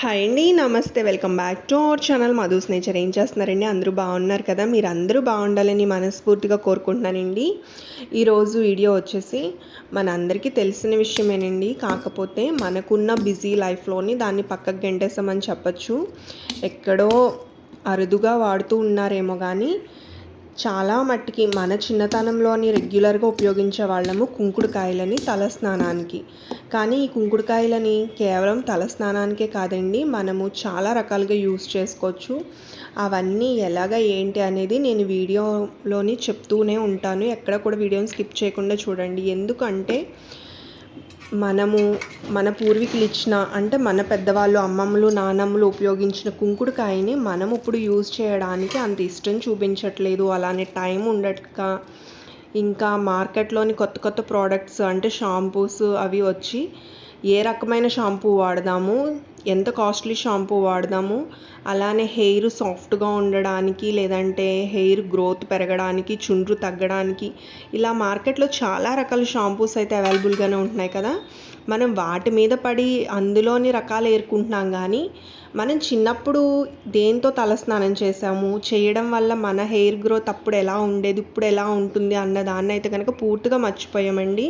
Hi అండి నమస్తే. Welcome back to our channel Madhu's nature ఏం చేస్తున్నారండి? అందరూ బాగున్నారు కదా? మీరు అందరూ బాగుండాలని మనస్ఫూర్తిగా కోరుకుంటున్నానండి. ఈరోజు వీడియో వచ్చేసి మనందరికీ తెలిసిన విషయమేనండి. కాకపోతే మనకున్న బిజీ లైఫ్లోని దాన్ని పక్కకు గెంటేసామని చెప్పచ్చు. ఎక్కడో అరుదుగా వాడుతూ ఉన్నారేమో కానీ చాలా మట్టికి మన చిన్నతనంలోని రెగ్యులర్గా ఉపయోగించే వాళ్ళము కుంకుడుకాయలని తలస్నానానికి. కానీ ఈ కుంకుడుకాయలని కేవలం తలస్నానానికే కాదండి మనము చాలా రకాలుగా యూస్ చేసుకోవచ్చు. అవన్నీ ఎలాగ ఏంటి అనేది నేను వీడియోలోని చెప్తూనే ఉంటాను. ఎక్కడ కూడా వీడియోని స్కిప్ చేయకుండా చూడండి. ఎందుకంటే మనము మన పూర్వీకులు ఇచ్చిన అంటే మన పెద్దవాళ్ళు అమ్మమ్మలు నానమ్మలు ఉపయోగించిన కుంకుడుకాయని మనం ఇప్పుడు యూజ్ చేయడానికి అంత ఇష్టం చూపించట్లేదు. అలానే టైం ఉండట్క ఇంకా మార్కెట్లోని కొత్త కొత్త ప్రోడక్ట్స్ అంటే షాంపూస్ అవి వచ్చి ఏ రకమైన షాంపూ వాడదాము? ఎంత కాస్ట్లీ షాంపూ వాడదాము? అలానే హెయిర్ సాఫ్ట్గా ఉండడానికి లేదంటే హెయిర్ గ్రోత్ పెరగడానికి చుండ్రు తగ్గడానికి ఇలా మార్కెట్లో చాలా రకాల షాంపూస్ అయితే అవైలబుల్గానే ఉంటున్నాయి కదా. మనం వాటి మీద పడి అందులోని రకాలు ఏరుకుంటున్నాం కానీ మనం చిన్నప్పుడు దేంతో తలస్నానం చేసాము చేయడం వల్ల మన హెయిర్ గ్రోత్ అప్పుడు ఎలా ఉండేది? ఇప్పుడు ఎలా ఉంటుంది? అన్న దాన్ని అయితే కనుక పూర్తిగా మర్చిపోయామండి.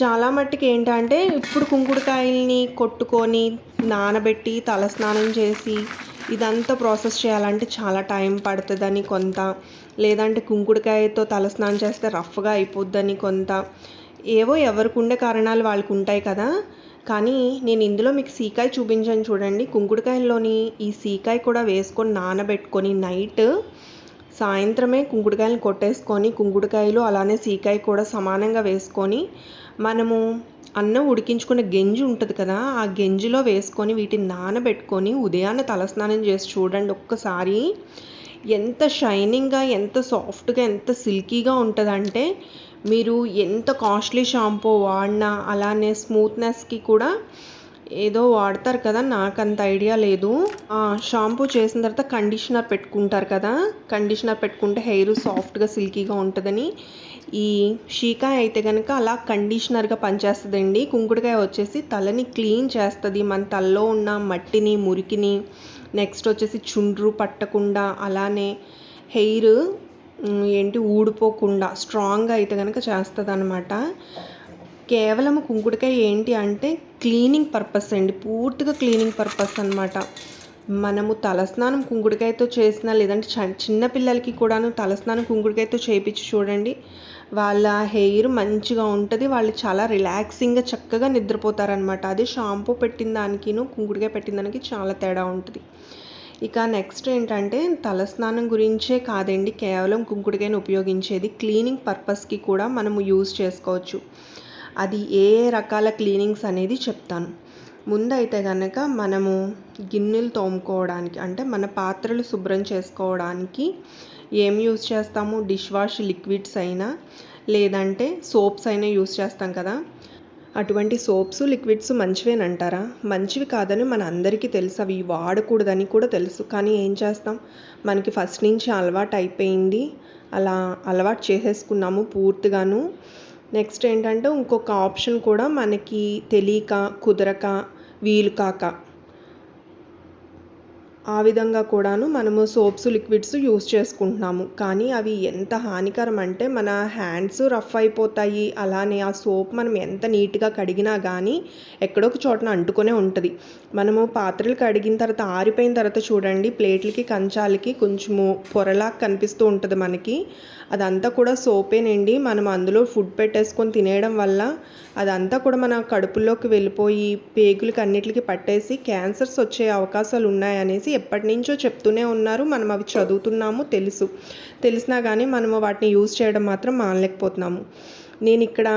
చాలా మట్టుకు ఏంటంటే ఇప్పుడు కుంకుడుకాయల్ని కొట్టుకొని నానబెట్టి తలస్నానం చేసి ఇదంతా ప్రాసెస్ చేయాలంటే చాలా టైం పడుతుందని కొంత. లేదంటే కుంకుడుకాయతో తలస్నానం చేస్తే రఫ్గా అయిపోద్దని కొంత. ఏవో ఎవరికి ఉండే కారణాలు వాళ్ళకు ఉంటాయి కదా. కానీ నేను ఇందులో మీకు సీకాయ చూపించాను చూడండి. కుంకుడుకాయల్లోని ఈ సీకాయ కూడా వేసుకొని నానబెట్టుకొని నైట్ సాయంత్రమే కుంకుడుకాయలను కొట్టేసుకొని కుంకుడుకాయలు అలానే సీకాయ కూడా సమానంగా వేసుకొని మనము అన్నం ఉడికించుకున్న గెంజి ఉంటుంది కదా ఆ గెంజిలో వేసుకొని వీటిని నానబెట్టుకొని ఉదయాన్నే తలస్నానం చేసి చూడండి ఒక్కసారి. ఎంత షైనింగ్గా ఎంత సాఫ్ట్గా ఎంత సిల్కీగా ఉంటుందంటే మీరు ఎంత కాస్ట్లీ షాంపూ వాడినా అలానే స్మూత్నెస్కి కూడా ఏదో వాడతారు కదా నాకు అంత ఐడియా లేదు. షాంపూ చేసిన తర్వాత కండిషనర్ పెట్టుకుంటారు కదా కండిషనర్ పెట్టుకుంటే హెయిర్ సాఫ్ట్గా సిల్కీగా ఉంటుందని. ఈ షీకాయ అయితే కనుక అలా కండిషనర్గా పనిచేస్తుందండి. కుంకుడుకాయ వచ్చేసి తలని క్లీన్ చేస్తుంది. మన తలలో ఉన్న మట్టిని మురికిని నెక్స్ట్ వచ్చేసి చుండ్రు పట్టకుండా అలానే హెయిర్ ఏంటి ఊడిపోకుండా స్ట్రాంగ్గా అయితే కనుక చేస్తుంది అనమాట కేవలం కుంకుడుకాయ ఏంటి అంటే క్లీనింగ్ పర్పస్ అండి. పూర్తిగా క్లీనింగ్ పర్పస్ అనమాట మనము తలస్నానం కుంకుడుకాయతో చేసినా లేదంటే చిన్న పిల్లలకి కూడాను తలస్నానం కుంకుడుకాయతో చేయించి చూడండి. వాళ్ళ హెయిర్ మంచిగా ఉంటుంది వాళ్ళు చాలా రిలాక్సింగ్గా చక్కగా నిద్రపోతారనమాట అదే షాంపూ పెట్టిన దానికిను కుంకుడుగా పెట్టిన దానికి చాలా తేడా ఉంటుంది. ఇక నెక్స్ట్ ఏంటంటే తలస్నానం గురించే కాదండి కేవలం కుంకుడుకాయను ఉపయోగించేది. క్లీనింగ్ పర్పస్కి కూడా మనము యూజ్ చేసుకోవచ్చు. అది ఏ రకాల క్లీనింగ్స్ అనేది చెప్తాను. ముందైతే కనుక మనము గిన్నెలు తోముకోవడానికి అంటే మన పాత్రలు శుభ్రం చేసుకోవడానికి ఏం యూస్ చేస్తాము? డిష్ వాష్ లిక్విడ్స్ అయినా లేదంటే సోప్స్ అయినా యూజ్ చేస్తాం కదా. అటువంటి సోప్స్ లిక్విడ్స్ మంచివేనంటారా? మంచివి కాదని మన అందరికీ తెలుసు. అవి వాడకూడదని కూడా తెలుసు. కానీ ఏం చేస్తాం? మనకి ఫస్ట్ నుంచి అలవాటు అయిపోయింది. అలా అలవాటు చేసేసుకున్నాము పూర్తిగాను. నెక్స్ట్ ఏంటంటే ఇంకొక ఆప్షన్ కూడా మనకి తెలియక కుదరక వీలు కాక ఆ విధంగా కూడాను మనము సోప్స్ లిక్విడ్స్ యూస్ చేసుకుంటున్నాము. కానీ అవి ఎంత హానికరం అంటే మన హ్యాండ్స్ రఫ్ అయిపోతాయి. అలానే ఆ సోప్ మనం ఎంత నీట్గా కడిగినా కానీ ఎక్కడో ఒక చోటన అంటుకొనే ఉంటుంది. మనము పాత్రలు కడిగిన తర్వాత ఆరిపోయిన తర్వాత చూడండి ప్లేట్లకి కంచాలకి కొంచెము పొరలా కనిపిస్తూ ఉంటుంది మనకి. అదంతా కూడా సోపేనండి మనం అందులో ఫుడ్ పెట్టేసుకొని తినేయడం వల్ల అదంతా కూడా మన కడుపులోకి వెళ్ళిపోయి పేగులకి అన్నిటికి పట్టేసి క్యాన్సర్స్ వచ్చే అవకాశాలు ఉన్నాయనేసి ఎప్పటి నుంచో చెప్తూనే ఉన్నారు. మనం అవి చదువుతున్నాము తెలుసు. తెలిసినా కానీ మనము వాటిని యూజ్ చేయడం మాత్రం మానలేకపోతున్నాము. నేను ఇక్కడ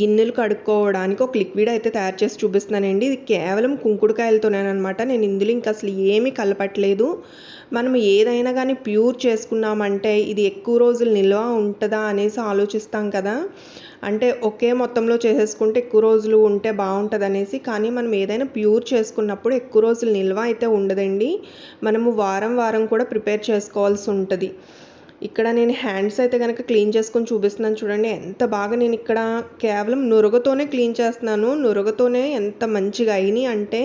గిన్నెలు కడుక్కోవడానికి ఒక లిక్విడ్ అయితే తయారు చేసి చూపిస్తున్నానండి. ఇది కేవలం కుంకుడుకాయలతోనేనమాట నేను ఇందులో ఇంకా అసలు ఏమీ కలపట్లేదు. మనం ఏదైనా కానీ ప్యూర్ చేసుకున్నామంటే ఇది ఎక్కువ రోజులు నిల్వ ఉంటుందా అనేసి ఆలోచిస్తాం కదా. అంటే ఒకే మొత్తంలో చేసేసుకుంటే ఎక్కువ రోజులు ఉంటే బాగుంటుంది అనేసి కానీ మనం ఏదైనా ప్యూర్ చేసుకున్నప్పుడు ఎక్కువ రోజులు నిల్వ అయితే ఉండదండి. మనము వారం వారం కూడా ప్రిపేర్ చేసుకోవాల్సి ఉంటుంది. ఇక్కడ నేను హ్యాండ్స్ అయితే కనుక క్లీన్ చేసుకొని చూపిస్తున్నాను చూడండి ఎంత బాగా నేను ఇక్కడ కేవలం నురగతోనే క్లీన్ చేస్తున్నాను. నురగతోనే ఎంత మంచిగా అయినాయి అంటే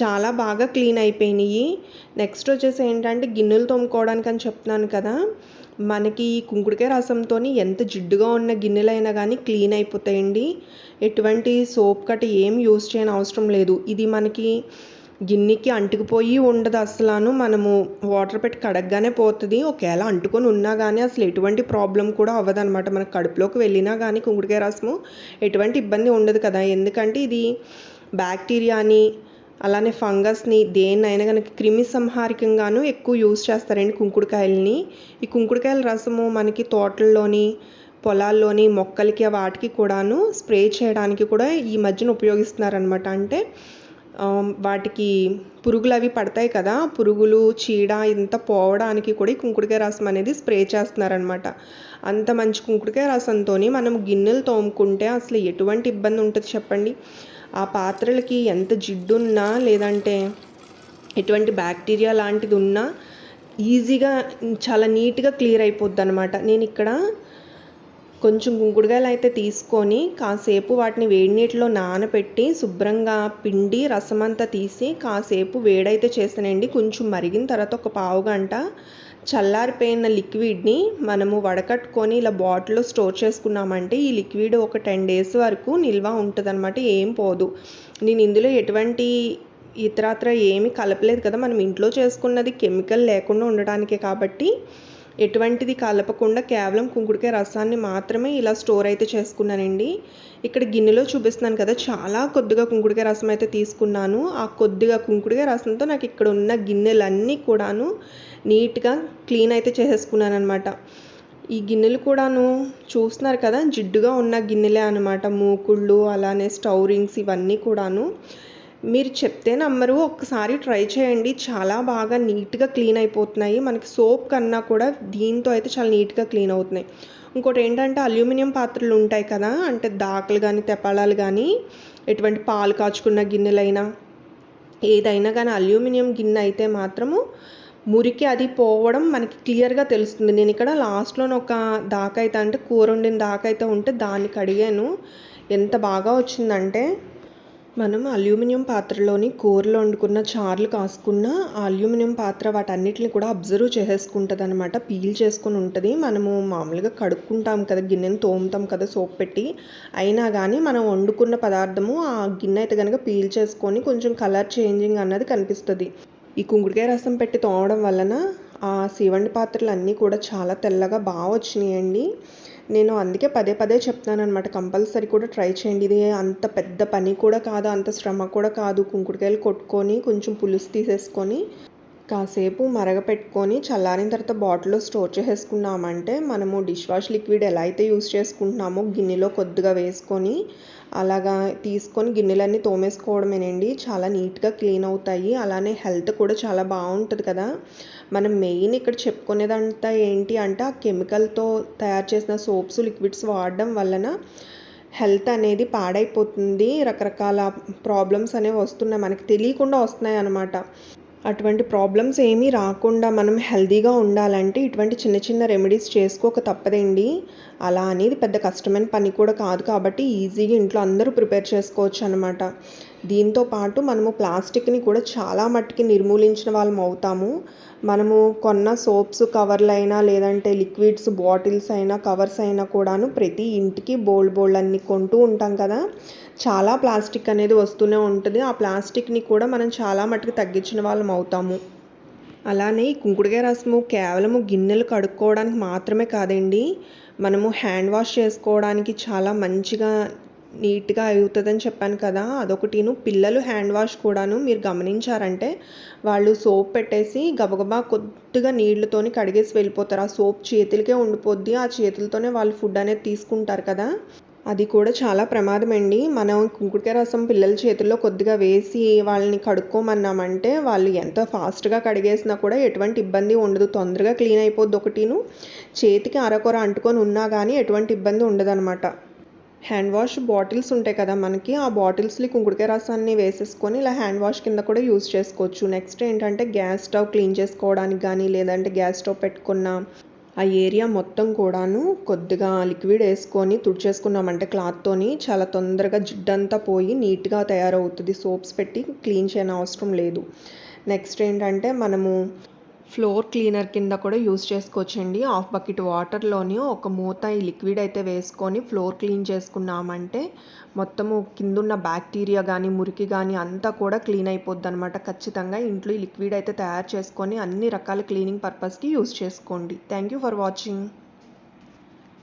చాలా బాగా క్లీన్ అయిపోయినాయి. నెక్స్ట్ వచ్చేసి ఏంటంటే గిన్నెలు తోముకోవడానికి అని చెప్తున్నాను కదా. మనకి కుంకుడుకాయ రసంతో ఎంత జిడ్డుగా ఉన్న గిన్నెలైనా కానీ క్లీన్ అయిపోతాయండి. ఎటువంటి సోప్ కట్ ఏం యూస్ చేయని అవసరం లేదు. ఇది మనకి గిన్నెకి అంటుకుపోయి ఉండదు అసలాను మనము వాటర్ పెట్టి కడగగానే పోతుంది. ఒకవేళ అంటుకొని ఉన్నా కానీ అసలు ఎటువంటి ప్రాబ్లం కూడా అవ్వదన్నమాట. మనకు కడుపులోకి వెళ్ళినా కానీ కుంకుడుకాయ రసము ఎటువంటి ఇబ్బంది ఉండదు కదా. ఎందుకంటే ఇది బ్యాక్టీరియాని అలానే ఫంగస్ని దేన్నైనా కనుక క్రిమి సంహారికంగాను ఎక్కువ యూజ్ చేస్తారండి కుంకుడుకాయలని. ఈ కుంకుడుకాయల రసము మనకి తోటల్లోని పొలాల్లోని మొక్కలకి వాటికి కూడాను స్ప్రే చేయడానికి కూడా ఈ మధ్యన ఉపయోగిస్తున్నారనమాట అంటే వాటికి పురుగులు అవి పడతాయి కదా పురుగులు చీడ ఇంత పోవడానికి కూడా ఈ కుంకుడుకాయ రసం అనేది స్ప్రే చేస్తున్నారనమాట అంత మంచి కుంకుడుకాయ రసంతో మనం గిన్నెలు తోముకుంటే అసలు ఎటువంటి ఇబ్బంది ఉంటుంది చెప్పండి? ఆ పాత్రలకి ఎంత జిడ్డు ఉన్నా లేదంటే ఎటువంటి బ్యాక్టీరియా లాంటిది ఉన్నా ఈజీగా చాలా నీట్గా క్లియర్ అయిపోద్ది అనమాట నేను ఇక్కడ కొంచెం గుంకుడుగాయలు అయితే తీసుకొని కాసేపు వాటిని వేడి నీటిలో నానబెట్టి శుభ్రంగా పిండి రసం అంతా తీసి కాసేపు వేడైతే చేసానండి కొంచెం మరిగిన తర్వాత ఒక పావు గంట చల్లారిపోయిన లిక్విడ్ని మనము వడకట్టుకొని ఇలా బాటిల్లో స్టోర్ చేసుకున్నామంటే ఈ లిక్విడ్ ఒక టెన్ డేస్ వరకు నిల్వ ఉంటుంది ఏం పోదు. నేను ఇందులో ఎటువంటి ఇతరత్ర ఏమీ కలపలేదు కదా మనం ఇంట్లో చేసుకున్నది కెమికల్ లేకుండా ఉండడానికే కాబట్టి ఎటువంటిది కలపకుండా కేవలం కుంకుడుకాయ రసాన్ని మాత్రమే ఇలా స్టోర్ అయితే చేసుకున్నానండి. ఇక్కడ గిన్నెలో చూపిస్తున్నాను కదా చాలా కొద్దిగా కుంకుడుకాయ రసం అయితే తీసుకున్నాను. ఆ కొద్దిగా కుంకుడుకాయ రసంతో నాకు ఇక్కడ ఉన్న గిన్నెలన్నీ కూడాను నీట్గా క్లీన్ అయితే చేసేసుకున్నాను అనమాట ఈ గిన్నెలు కూడాను చూస్తున్నారు కదా జిడ్డుగా ఉన్న గిన్నెలే అనమాట మూకుళ్ళు అలానే స్టవ్ రింగ్స్ ఇవన్నీ కూడాను. మీరు చెప్తే నమ్మరు ఒక్కసారి ట్రై చేయండి. చాలా బాగా నీట్గా క్లీన్ అయిపోతున్నాయి. మనకి సోప్ కన్నా కూడా దీంతో అయితే చాలా నీట్గా క్లీన్ అవుతున్నాయి. ఇంకోటి ఏంటంటే అల్యూమినియం పాత్రలు ఉంటాయి కదా అంటే దాకలు కానీ తెపాళాలు కానీ ఎటువంటి పాలు కాచుకున్న గిన్నెలైనా ఏదైనా కానీ అల్యూమినియం గిన్నె అయితే మాత్రము మురికి అది పోవడం మనకి క్లియర్గా తెలుస్తుంది. నేను ఇక్కడ లాస్ట్లోనే ఒక దాకైతే అంటే కూర వండిన దాకైతే ఉంటే దాన్ని కడిగాను. ఎంత బాగా వచ్చిందంటే మనం అల్యూమినియం పాత్రలోని కూరలు వండుకున్న చార్లు కాసుకున్న అల్యూమినియం పాత్ర వాటన్నిటిని కూడా అబ్జర్వ్ చేసేసుకుంటుంది అనమాట పీల్ చేసుకొని ఉంటుంది. మనము మామూలుగా కడుక్కుంటాం కదా గిన్నెని తోముతాం కదా సోప్ పెట్టి. అయినా కానీ మనం వండుకున్న పదార్థము ఆ గిన్నె అయితే కనుక పీల్ చేసుకొని కొంచెం కలర్ చేంజింగ్ అన్నది కనిపిస్తుంది. ఈ కుంకుడికాయ రసం పెట్టి తోమడం వలన ఆ శివండి పాత్రలు అన్నీ కూడా చాలా తెల్లగా బాగా వచ్చినాయండి. నేను అందుకే పదే పదే చెప్తాను అనమాట కంపల్సరీ కూడా ట్రై చేయండి. ఇది అంత పెద్ద పని కూడా కాదు అంత శ్రమ కూడా కాదు. కుంకుడుకాయలు కొట్టుకొని కొంచెం పులుసు తీసేసుకొని కాసేపు మరగపెట్టుకొని చల్లారిన తర్వాత బాటిల్లో స్టోర్ చేసేసుకున్నామంటే మనము డిష్ వాష్ లిక్విడ్ ఎలా అయితే యూస్ చేసుకుంటున్నామో గిన్నెలో కొద్దిగా వేసుకొని అలాగా తీసుకొని గిన్నెలన్నీ తోమేసుకోవడమేనండి. చాలా నీట్గా క్లీన్ అవుతాయి. అలానే హెల్త్ కూడా చాలా బాగుంటుంది కదా. మనం మెయిన్ ఇక్కడ చెప్పుకునేదంతా ఏంటి అంటే ఆ కెమికల్తో తయారు చేసిన సోప్స్ లిక్విడ్స్ వాడడం వలన హెల్త్ అనేది పాడైపోతుంది. రకరకాల ప్రాబ్లమ్స్ అనేవి వస్తున్నాయి. మనకి తెలియకుండా వస్తున్నాయి అన్నమాట అటువంటి ప్రాబ్లమ్స్ ఏమీ రాకుండా మనం హెల్తీగా ఉండాలంటే ఇటువంటి చిన్న చిన్న రెమెడీస్ చేసుకోక తప్పదండి. అలా అనేది పెద్ద కష్టమైన పని కూడా కాదు కాబట్టి ఈజీగా ఇంట్లో అందరూ ప్రిపేర్ చేసుకోవచ్చు అనమాట దీంతో పాటు మనము ప్లాస్టిక్ని కూడా చాలా మట్టుకి నిర్మూలించిన వాళ్ళం అవుతాము. మనము కొన్న సోప్స్ కవర్లు అయినా లేదంటే లిక్విడ్స్ బాటిల్స్ అయినా కవర్స్ అయినా కూడాను ప్రతి ఇంటికి బోల్డ్ బోల్డ్ అన్ని కొంటూ ఉంటాం కదా. చాలా ప్లాస్టిక్ అనేది వస్తూనే ఉంటుంది. ఆ ప్లాస్టిక్ని కూడా మనం చాలా మట్టుకు తగ్గించిన వాళ్ళం అవుతాము. అలానే ఈ కుంకుడుకాయ రసము కేవలము గిన్నెలు కడుక్కోవడానికి మాత్రమే కాదండి మనము హ్యాండ్ వాష్ చేసుకోవడానికి చాలా మంచిగా నీట్గా అవుతుందని చెప్పాను కదా అదొకటిను పిల్లలు హ్యాండ్ వాష్ కూడాను మీరు గమనించారంటే వాళ్ళు సోప్ పెట్టేసి గబగబా కొద్దిగా నీళ్ళతోని కడిగేసి వెళ్ళిపోతారు. ఆ సోప్ చేతులకే ఉండిపోద్ది ఆ చేతులతోనే వాళ్ళు ఫుడ్ అనేది తీసుకుంటారు కదా. అది కూడా చాలా ప్రమాదం అండి మనం కుంకుడుకాయ రసం పిల్లల చేతుల్లో కొద్దిగా వేసి వాళ్ళని కడుక్కోమన్నామంటే వాళ్ళు ఎంత ఫాస్ట్గా కడిగేసినా కూడా ఎటువంటి ఇబ్బంది ఉండదు. తొందరగా క్లీన్ అయిపోద్ది ఒకటిను. చేతికి అరకొర అంటుకొని ఉన్నా కానీ ఎటువంటి ఇబ్బంది ఉండదన్నమాట. హ్యాండ్ వాష్ బాటిల్స్ ఉంటాయి కదా మనకి ఆ బాటిల్స్లో కుంకుడుకాయ రసాన్ని వేసేసుకొని ఇలా హ్యాండ్ వాష్ కింద కూడా యూజ్ చేసుకోవచ్చు. నెక్స్ట్ ఏంటంటే గ్యాస్ స్టవ్ క్లీన్ చేసుకోవడానికి కానీ లేదంటే గ్యాస్ స్టవ్ పెట్టుకున్న ఆ ఏరియా మొత్తం కూడాను కొద్దిగా లిక్విడ్ వేసుకొని తుడిచేసుకున్నామంటే క్లాత్తోని చాలా తొందరగా జిడ్డంతా పోయి నీట్గా తయారవుతుంది. సోప్స్ పెట్టి క్లీన్ చేయని అవసరం లేదు. నెక్స్ట్ ఏంటంటే మనము ఫ్లోర్ క్లీనర్ కింద కూడా యూస్ చేసుకోవచ్చండి. హాఫ్ బకెట్ వాటర్లోని ఒక మూత ఈ లిక్విడ్ అయితే వేసుకొని ఫ్లోర్ క్లీన్ చేసుకున్నామంటే మొత్తము కిందున్న బ్యాక్టీరియా కానీ మురికి కానీ అంతా కూడా క్లీన్ అయిపోద్ది అనమాట ఖచ్చితంగా ఇంట్లో ఈ లిక్విడ్ అయితే తయారు చేసుకొని అన్ని రకాల క్లీనింగ్ పర్పస్కి యూస్ చేసుకోండి. Thank you for watching.